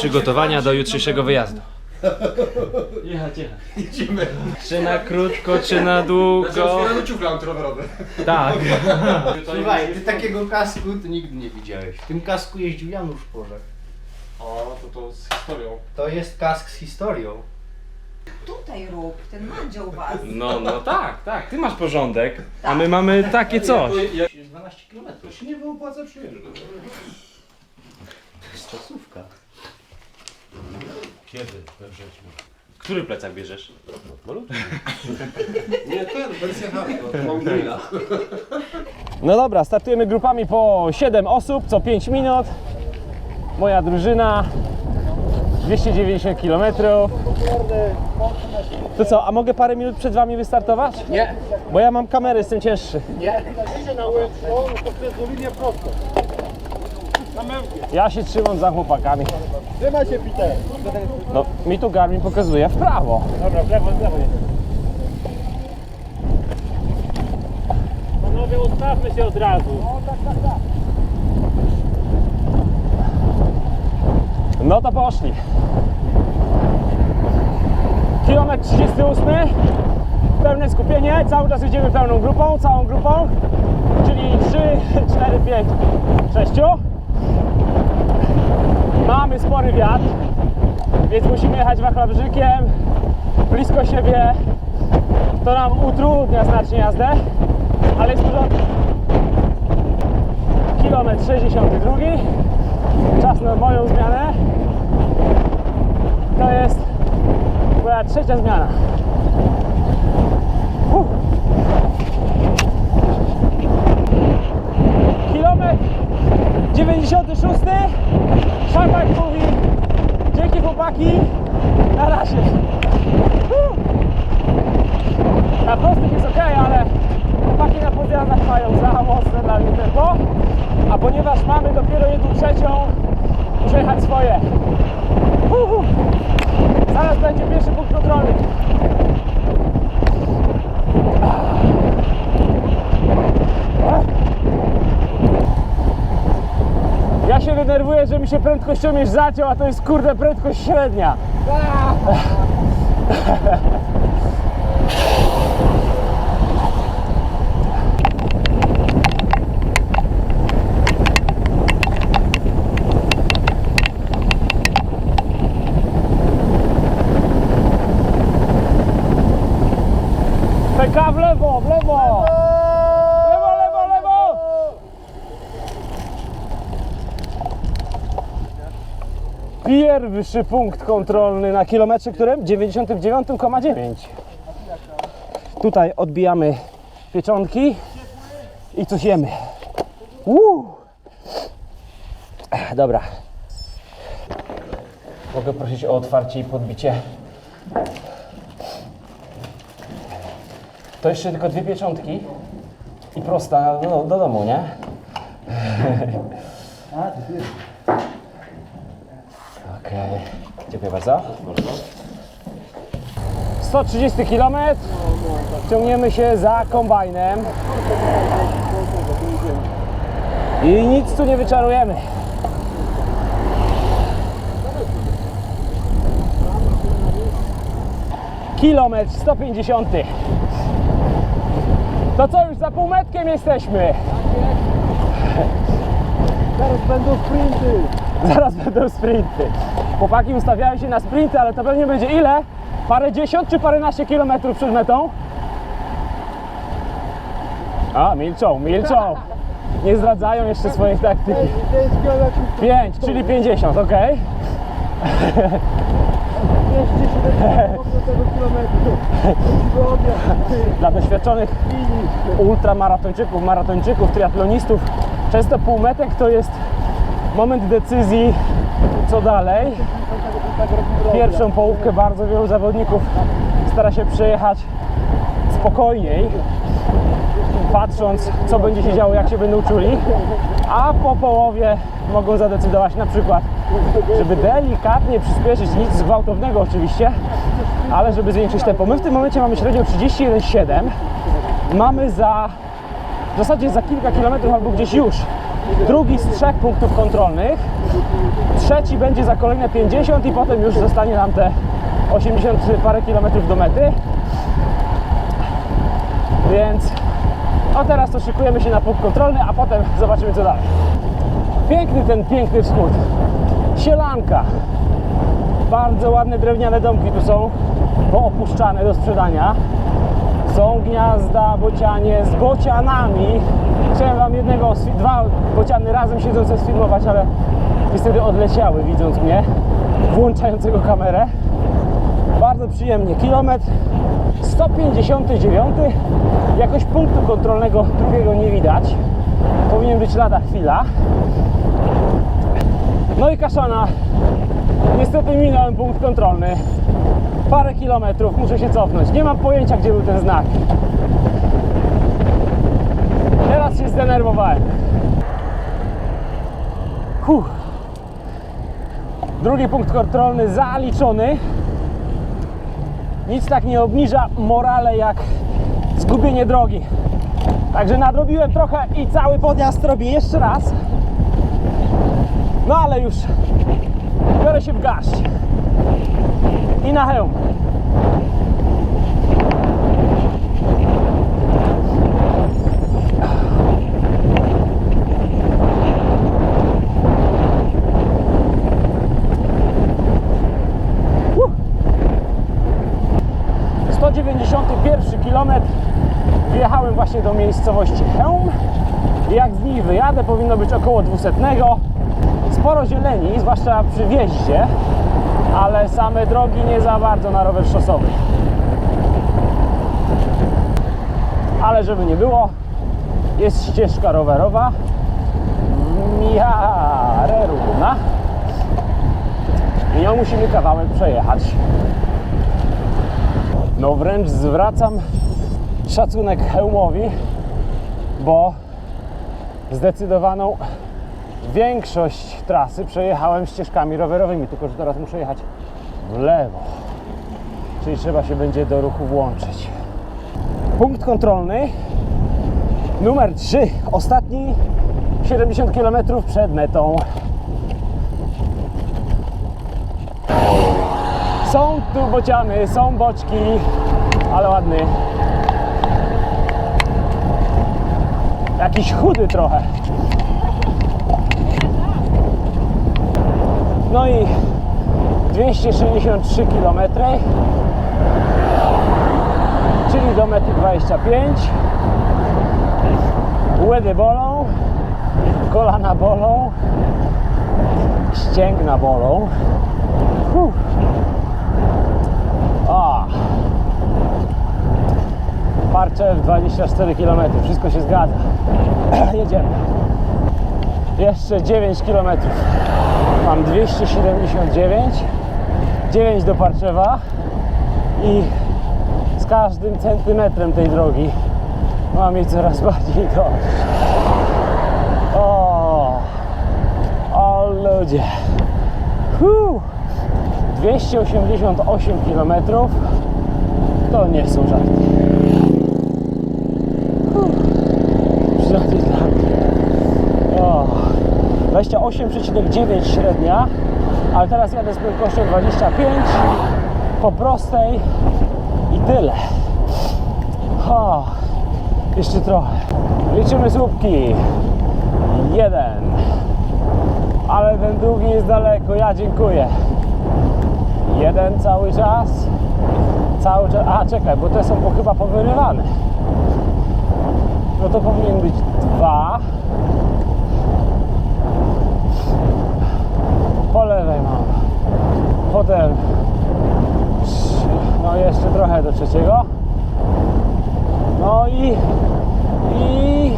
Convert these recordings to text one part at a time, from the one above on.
przygotowania do jutrzejszego wyjazdu. Jechać, jechać. Idziemy. Czy na krótko, czy na długo. ciufla antyrowerowy. Tak. Słuchaj, ty takiego kasku to nigdy nie widziałeś. W tym kasku jeździł Janusz Porzek. O, to to z historią. To jest kask z historią. Tutaj rób, ten mandzio u was. No, no tak, tak. Ty masz porządek, a my mamy takie coś. 12 km. To się nie wyopłaca przyjeżdżać. To jest czasówka. Kiedy? We wrześniu. Który plecak bierzesz? Nie, ten, wersja hardcore. Mam grilla. No dobra, startujemy grupami po 7 osób, co 5 minut. Moja drużyna 290 km. To co, a mogę parę minut przed wami wystartować? Nie. Bo ja mam kamerę, jestem cięższy. Ja się trzymam za chłopakami. Trzymaj się, Peter. No, mi tu Garmin pokazuje w prawo. Dobra, w lewo, w lewo jest. Panowie, ustawmy się od razu. No to poszli. Kilometr 38. Pełne skupienie. Cały czas jedziemy pełną grupą, całą grupą. Czyli 3, 4, 5, 6. Mamy spory wiatr, więc musimy jechać wachlabrzykiem blisko siebie. To nam utrudnia znacznie jazdę, ale jest porządku. Kilometr 62. Czas na moją zmianę. To jest moja trzecia zmiana. Uff. Kilometr 96. Szarpak mówi dzięki chłopaki. Na razie. Na prostych jest ok, ale chłopaki na podjazdach mają za mocne dla mnie tempo. A ponieważ mamy dopiero jedną trzecią, muszę jechać swoje. Zaraz będzie pierwszy punkt kontrolny. Denerwuję, że mi się prędkościomierz zaciął, a to jest kurde prędkość średnia. PK w lewo, w lewo! Lewo, lewo, lewo! Pierwszy punkt kontrolny na kilometrze którym? 99,9 Tutaj odbijamy pieczątki i coś jemy. Ech, Dobra. Mogę prosić o otwarcie i podbicie. To jeszcze tylko dwie pieczątki i prosta do, do domu, nie? Okej, dziękuję bardzo. 130 km. Ciągniemy się za kombajnem. I nic tu nie wyczarujemy. Kilometr 150. To co, już za półmetkiem jesteśmy? Teraz będą sprinty. Zaraz będą sprinty. Chłopaki ustawiają się na sprinty, ale to pewnie będzie ile? Parę dziesiąt czy paręnaście kilometrów przed metą? A, milczą, milczą. Nie zdradzają jeszcze swojej taktyki. 5 km. 5, czyli 50, ok? 270 tego kilometru. Musimy odjechać. Dla doświadczonych ultramaratończyków, maratończyków, triatlonistów, często półmetek to jest moment decyzji, co dalej. Pierwszą połówkę bardzo wielu zawodników stara się przejechać spokojniej, patrząc, co będzie się działo, jak się będą czuli, a po połowie mogą zadecydować na przykład, żeby delikatnie przyspieszyć, nic gwałtownego oczywiście, ale żeby zwiększyć tempo. My w tym momencie mamy średnią 31,7. Mamy za, w zasadzie za kilka kilometrów albo gdzieś już drugi z trzech punktów kontrolnych. Trzeci będzie za kolejne 50 i potem już zostanie nam te 80 parę kilometrów do mety. Więc no teraz to szykujemy się na punkt kontrolny, a potem zobaczymy co dalej. Piękny ten piękny wschód. Sielanka. Bardzo ładne drewniane domki tu są, poopuszczane do sprzedania. Są gniazda, bocianie z bocianami. Chciałem wam jednego, dwa bociany razem siedzące sfilmować, ale niestety odleciały widząc mnie, włączającego kamerę. Bardzo przyjemnie. Kilometr 159. Jakoś punktu kontrolnego drugiego nie widać. Powinien być lada chwila. No i Kaszana. Niestety minąłem punkt kontrolny. Parę kilometrów, muszę się cofnąć. Nie mam pojęcia, gdzie był ten znak. Teraz się zdenerwowałem. Huh. Drugi punkt kontrolny zaliczony. Nic tak nie obniża morale jak zgubienie drogi. Także nadrobiłem trochę i cały podjazd robię jeszcze raz. No ale już biorę się w garść. I na hełm. Uh. 191 km wjechałem właśnie do miejscowości Chełm. Jak z niej wyjadę, powinno być około 200. Sporo zieleni, zwłaszcza przy wjeździe, ale same drogi nie za bardzo na rower szosowy. Ale żeby nie było, jest ścieżka rowerowa miarę równa. I musimy kawałek przejechać. No wręcz zwracam szacunek hełmowi, bo zdecydowaną większość trasy przejechałem ścieżkami rowerowymi, tylko że teraz muszę jechać w lewo. Czyli trzeba się będzie do ruchu włączyć. Punkt kontrolny numer 3. Ostatni 70 km przed metą. Są tu bociany, są boczki, ale ładny. Jakiś chudy trochę. No i 263 km, czyli do mety 25. Łedy bolą, kolana bolą, ścięgna bolą. A. Parczew 24 km, wszystko się zgadza. Jedziemy. Jeszcze 9 km. Mam 279, 9 do Parczewa i z każdym centymetrem tej drogi mam jej coraz bardziej dość. O, o ludzie. Huh. 288 km to nie są żarty. Huh. Przynajmniej dla mnie. O. 28,9 średnia, ale teraz jadę z prędkością 25 po prostej i tyle. O, jeszcze trochę. Liczymy słupki. Jeden. Ale ten drugi jest daleko, ja dziękuję. Jeden cały czas. Cały czas. A czekaj, bo te są po, chyba powyrywane. No to powinien być dwa. Lewej mam. Trzy. no jeszcze trochę do trzeciego. No i i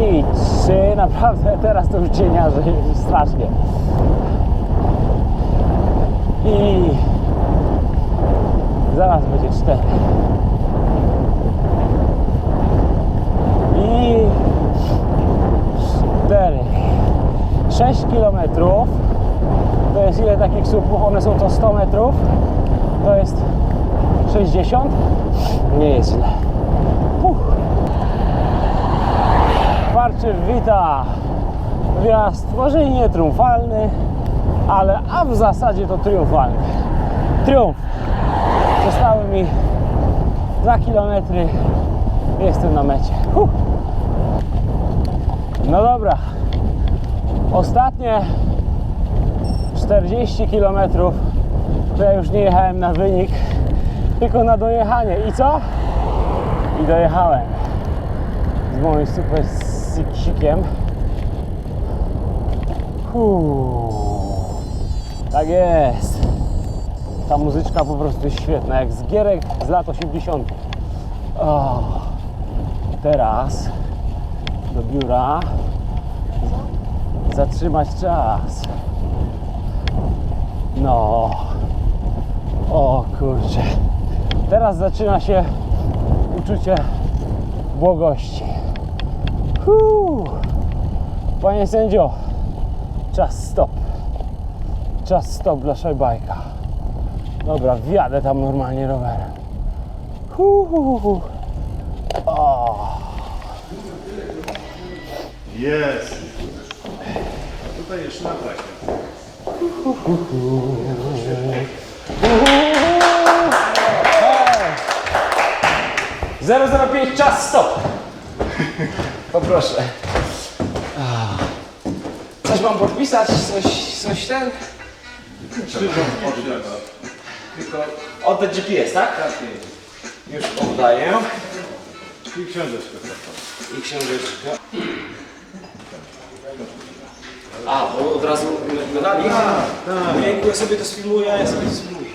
i trzy. Naprawdę teraz to już cieniarzy strasznie. I zaraz będzie cztery. I cztery. 6 km to jest ile takich słupów? One są to 100 metrów. To jest 60. Nie jest źle. Uff. Parczy wita Wjazd może i nie triumfalny, ale a w zasadzie to triumfalny. Triumf. Zostały mi 2 km. Jestem na mecie. Huh. No dobra. Ostatnie 40 km to ja już nie jechałem na wynik, tylko na dojechanie. I co? I dojechałem z moim super sikiem. Tak jest. Ta muzyczka po prostu jest świetna, jak z gierek z lat 80. O, teraz do biura zatrzymać czas. No. O kurczę. Teraz zaczyna się uczucie błogości. Huu. Panie sędzio, czas stop. Czas stop dla szajbajka. Dobra, wjadę tam normalnie rowerem. Hu, hu. O. Jest. Tutaj jeszcze na trasie. 005 czas stop. Poproszę. Coś mam podpisać? Coś, coś ten? Tylko oddać GPS, tak? Tak Już oddaję. I książeczkę. I książeczkę. A, bo od razu medali? Tak. Ojejku, ja sobie to sfilmuję, ja sobie to sfilmuję.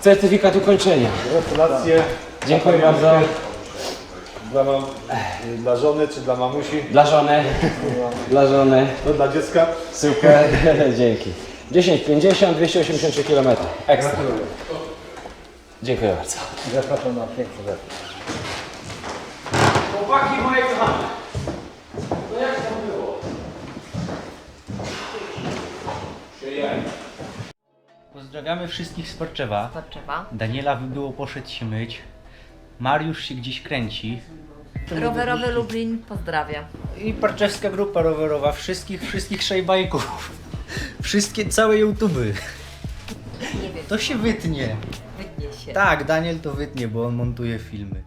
Certyfikat ukończenia. Gratulacje Dziękuję bardzo. dla, mam, dla żony czy dla mamusi. Dla żony. Dla żony. To dla dziecka. Super, dzięki. 10,50, 283 km. Ekstra. Dziękuję bardzo. Zapraszam na piękny Chłopaki moje kochane. No jak tam było? Przyjemnie. Pozdrawiamy wszystkich z Porczewa. Potrzeba. Daniela było poszedł się myć. Mariusz się gdzieś kręci. Rowerowy Lublin pozdrawia. I parczewska grupa rowerowa wszystkich, wszystkich szejbajków. Wszystkie, całe YouTube. Nie wiem, To się wytnie. wytnie się. Tak, Daniel to wytnie, bo on montuje filmy.